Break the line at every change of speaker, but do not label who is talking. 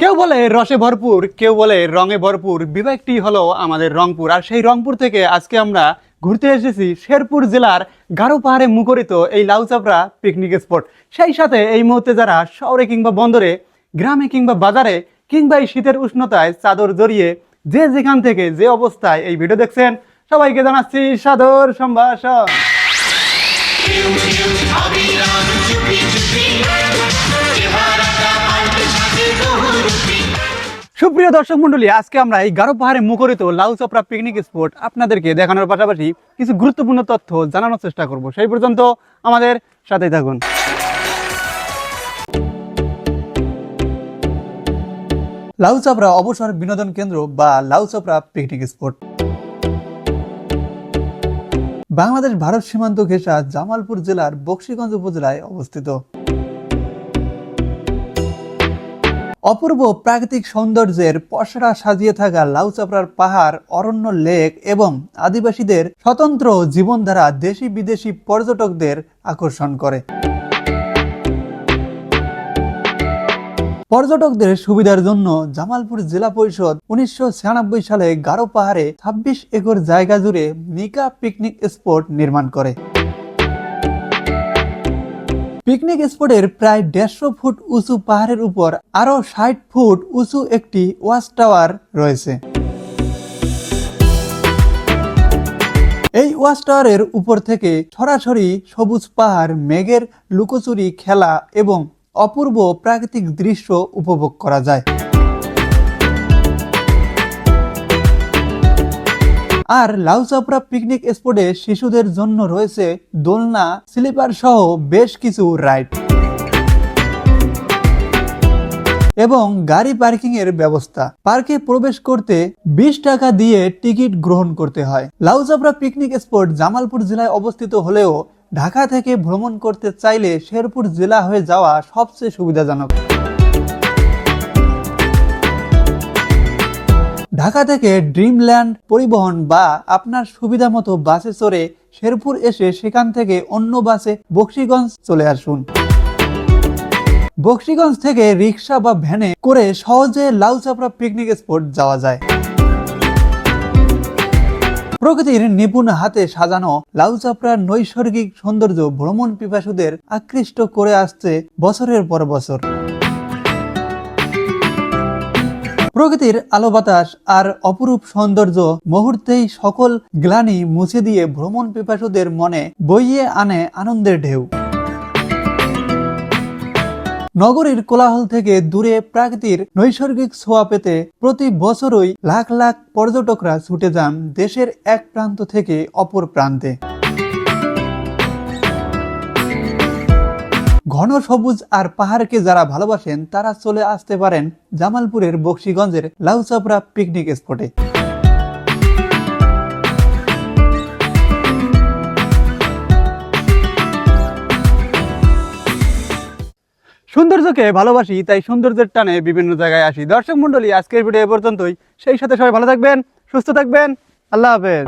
কেউ বলে রসে ভরপুর, কেউ বলে রঙে ভরপুর। বিভাগটি হলো আমাদের রংপুর। আর সেই রংপুর থেকে আজকে আমরা ঘুরতে এসেছি শেরপুর জেলার গারো পাহাড়ে মুখরিত এই লাউচাপড়া পিকনিক স্পট সেই সাথে এই মুহূর্তে যারা শহরে কিংবা বন্দরে, গ্রামে কিংবা বাজারে, কিংবা এই শীতের উষ্ণতায় চাদর জড়িয়ে যে যেখান থেকে যে অবস্থায় এই ভিডিও দেখছেন, সবাইকে জানাচ্ছি সাদর সম্ভাষণ। সুপ্রিয় দর্শক মন্ডলী আজকে আমরা এই গারো পাহাড়ে মুখরিত লাউ চপড়া পিকনিক স্পট আপনাদেরকে দেখানোর পাশাপাশি কিছু গুরুত্বপূর্ণ তথ্য জানানোর চেষ্টা করব। সেই পর্যন্ত আমাদের সাথেই থাকুন। লাউ চাপড়া অবসর বিনোদন কেন্দ্র বা লাউ চাপড়া পিকনিক স্পট বাংলাদেশ ভারত সীমান্ত ঘেঁষা জামালপুর জেলার বক্সিগঞ্জ উপজেলায় অবস্থিত। অপূর্ব প্রাকৃতিক সৌন্দর্যের পসরা সাজিয়ে থাকা লাউচাপড়ার পাহাড়, অরণ্য লেক এবং আদিবাসীদের স্বতন্ত্র জীবনধারা দেশি বিদেশি পর্যটকদের আকর্ষণ করে। পর্যটকদের সুবিধার জন্য জামালপুর জেলা পরিষদ উনিশশো ছিয়ানব্বই সালে গারো পাহাড়ে ছাব্বিশ একর জায়গা জুড়ে নিকা পিকনিক স্পট নির্মাণ করে। পিকনিক স্পটের প্রায় দেড়শো ফুট উঁচু পাহাড়ের উপর আরও ষাট ফুট উঁচু একটি ওয়াচ টাওয়ার রয়েছে। এই ওয়াচ টাওয়ারের উপর থেকে সরাসরি সবুজ পাহাড়, মেঘের লুকোচুরি খেলা এবং অপূর্ব প্রাকৃতিক দৃশ্য উপভোগ করা যায়। আর লাউচাপড়া পিকনিক স্পটে শিশুদের জন্য রয়েছে দোলনা স্লিপার সহ বেশ কিছু রাইড এবং গাড়ি পার্কিং এর ব্যবস্থা। পার্কে প্রবেশ করতে বিশ টাকা দিয়ে টিকিট গ্রহণ করতে হয়। লাউচাপড়া পিকনিক স্পট জামালপুর জেলায় অবস্থিত হলেও ঢাকা থেকে ভ্রমণ করতে চাইলে শেরপুর জেলা হয়ে যাওয়া সবচেয়ে সুবিধাজনক। ঢাকা থেকে ড্রিমল্যান্ড পরিবহন বা আপনার সুবিধা মতো বাসে চড়ে শেরপুর এসে সেখান থেকে অন্য বাসে বক্সিগঞ্জ চলে আসুন। বক্সিগঞ্জ থেকে রিক্সা বা ভ্যানে করে সহজে লাউচাপড়া পিকনিক স্পট যাওয়া যায়। প্রকৃতির নিপুণ হাতে সাজানো লাউচাপড়ার নৈসর্গিক সৌন্দর্য ভ্রমণ পিপাসুদের আকৃষ্ট করে আসছে বছরের পর বছর। প্রকৃতির আলো বাতাস আর অপরূপ সৌন্দর্য মুহূর্তেই সকল গ্লানি মুছে দিয়ে ভ্রমণ পিপাসুদের মনে বইয়ে আনে আনন্দের ঢেউ। নগরীর কোলাহল থেকে দূরে প্রাকৃতির নৈসর্গিক ছোঁয়া পেতে প্রতি বছরই লাখ লাখ পর্যটকরা ছুটে যান দেশের এক প্রান্ত থেকে অপর প্রান্তে। ঘন সবুজ আর পাহাড়কে যারা ভালোবাসেন, তারা চলে আসতে পারেন জামালপুরের বক্সিগঞ্জের লাউচাপড়া পিকনিক স্পটে। সৌন্দর্যকে ভালোবাসি, তাই সৌন্দর্যের টানে বিভিন্ন জায়গায় আসি। দর্শক মন্ডলী আজকের ভিডিও এ পর্যন্তই। সেই সাথে সবাই ভালো থাকবেন, সুস্থ থাকবেন। আল্লাহ হাফেজ।